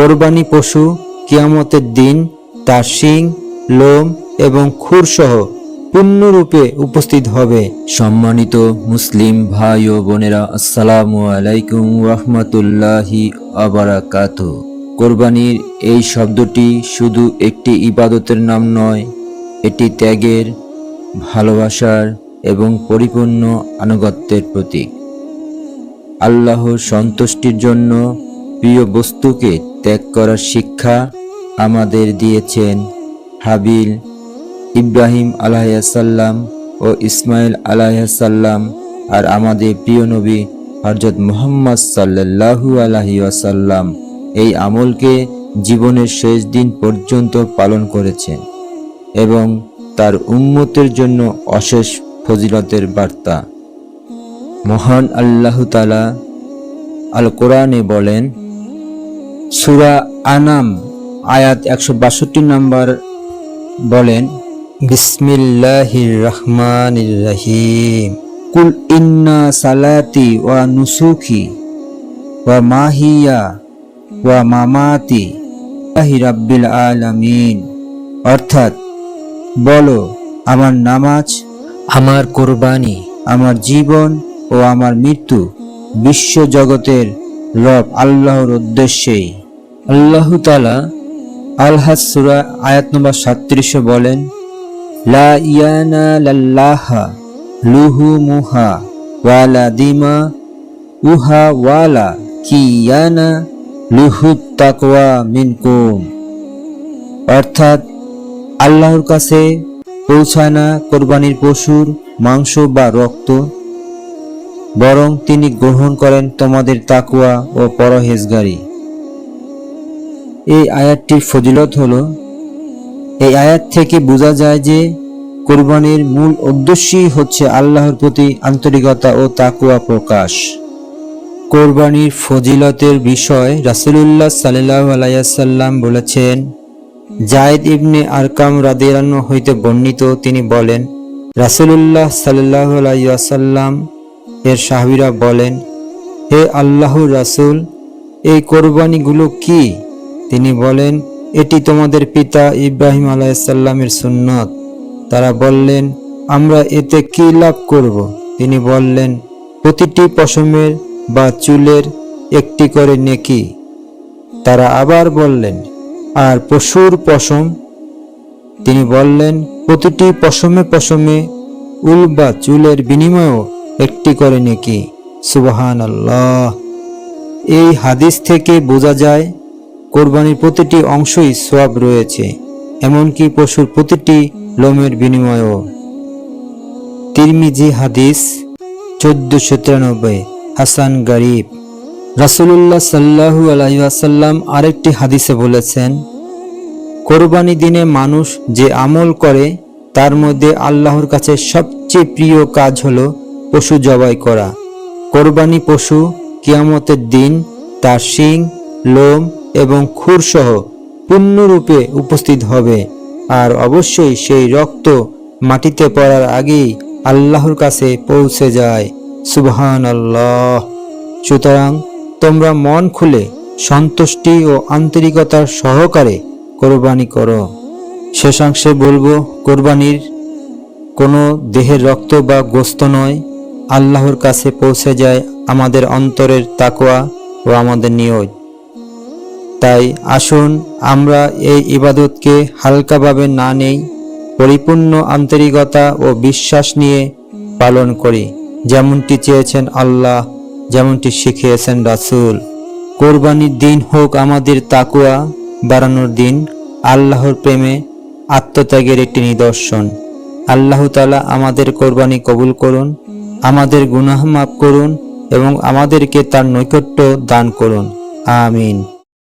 কোরবানি পশু, কিয়ামতের দিন তার শিং, লোম এবং খুরসহ পূর্ণরূপে উপস্থিত হবে। সম্মানিত মুসলিম ভাই ও বোনেরা, আসসালামু আলাইকুম রহমতুল্লাহি আবারাকাত। কোরবানির এই শব্দটি শুধু একটি ইবাদতের নাম নয়, এটি ত্যাগের, ভালোবাসার এবং পরিপূর্ণ আনুগত্যের প্রতীক। আল্লাহর সন্তুষ্টির জন্য প্রিয় বস্তুকে ত্যাগ করার শিক্ষা আমাদের দিয়েছেন হাবিল ইব্রাহিম আলাইসাল্লাম ও ইসমাইল আলাইসাল্লাম আর আমাদের প্রিয় নবী হরজত মোহাম্মদ সাল্লাল্লাহু আলাহি আসাল্লাম এই আমলকে জীবনের শেষ দিন পর্যন্ত পালন করেছেন এবং তার উম্মতের জন্য অশেষ ফজিলতের বার্তা। মহান আল্লাহ তালা আল কোরআনে বলেন সুরা আনাম আয়াত একশো বাষট্টি নম্বর বলেন বিসমিল্লাহির রহমানির রহিম। কুল ইন্না সালাতি ওয়া নুসুকি ওয়া মাহিয়া ওয়া মামাতি আহি রাব্বিল আলামিন। অর্থাৎ বলো আমার নামাজ আমার কোরবানি আমার জীবন ও আমার মৃত্যু বিশ্ব জগতের রব আল্লাহর উদ্দেশ্যেই। আল্লাহ তালা আলহাজ সুরা আয়াত নম্বর সাত্রিশে বলেন, লা ইয়ানা লাল্লাহা লুহু মুহা ওয়ালা দিমা উহা ওয়ালা কি ইয়ানা লুহু তাকওয়া মিনকুম। অর্থাৎ আল্লাহর কাছে পৌঁছায় না কোরবানির পশুর মাংস বা রক্ত, বরং তিনি গ্রহণ করেন তোমাদের তাকুয়া ও পরহেজগারি। এই আয়াতটির ফজিলত হলো, এই আয়াত থেকে বোঝা যায় যে কোরবানির মূল উদ্দেশ্যই হচ্ছে আল্লাহর প্রতি আন্তরিকতা ও তাকুয়া প্রকাশ। কোরবানির ফজিলতের বিষয় রাসুলুল্লাহ সাল্লাহ আলাইসাল্লাম বলেছেন জায়েদ ইবনে আরকাম রাদিয়ান্ন হইতে বর্ণিত, তিনি বলেন, রাসুলুল্লাহ সাল্লাহ আলাইসাল্লাম এর সাহাবিরা বলেন, হে আল্লাহর রাসূল, এই কোরবানিগুলো কি? তিনি বলেন, এটি তোমাদের পিতা ইব্রাহিম আলাইসাল্লামের সুন্নত। তারা বললেন, আমরা এতে কি লাভ করব? তিনি বললেন, প্রতিটি পশমের বা চুলের একটি করে নেকি। তারা আবার বললেন, আর পশুর পশম? তিনি বললেন, প্রতিটি পশমে পশমে উল বা চুলের বিনিময়েও একটি করে নেকি। সুবহান আল্লাহ এই হাদিস থেকে বোঝা যায় কোরবানির প্রতিটি অংশই সোয়াব রয়েছে, এমনকি পশুর প্রতিটি লোমের বিনিময়েও। তিরমিজি হাদিস চোদ্দশো তিরানব্বই, হাসান গরিব। রাসুলুল্লাহ সাল্লাহু আলহিহাসাল্লাম আরেকটি হাদিসে বলেছেন, কোরবানি দিনে মানুষ যে আমল করে, তার মধ্যে আল্লাহর কাছে সবচেয়ে প্রিয় কাজ হলো পশু জবাই করা। কোরবানি পশু কিয়ামতের দিন তার শিং, লোম এবং খুরসহ পূর্ণরূপে উপস্থিত হবে। আর অবশ্যই সেই রক্ত মাটিতে পড়ার আগেই আল্লাহর কাছে পৌঁছে যায়। সুবহান আল্লাহ সুতরাং তোমরা মন খুলে সন্তুষ্টি ও আন্তরিকতার সহকারে কোরবানি করো। শেষাংশে বলব, কোরবানির কোনো দেহের রক্ত বা গোস্ত নয়। আল্লাহর কাছে পৌঁছে যায় আমাদের অন্তরের তাকোয়া ও আমাদের নিয়ত। তাই আসুন, আমরা এই ইবাদতকে হালকাভাবে না নেই, পরিপূর্ণ আন্তরিকতা ও বিশ্বাস নিয়ে পালন করি, যেমনটি চেয়েছেন আল্লাহ, যেমনটি শিখিয়েছেন রাসূল। কোরবানির দিন হোক আমাদের তাকুয়া বাড়ানোর দিন, আল্লাহর প্রেমে আত্মত্যাগের একটি নিদর্শন। আল্লাহ তালা আমাদের কোরবানি কবুল করুন, আমাদের গুনাহ মাফ করুন এবং আমাদেরকে তার নৈকট্য দান করুন। আমিন।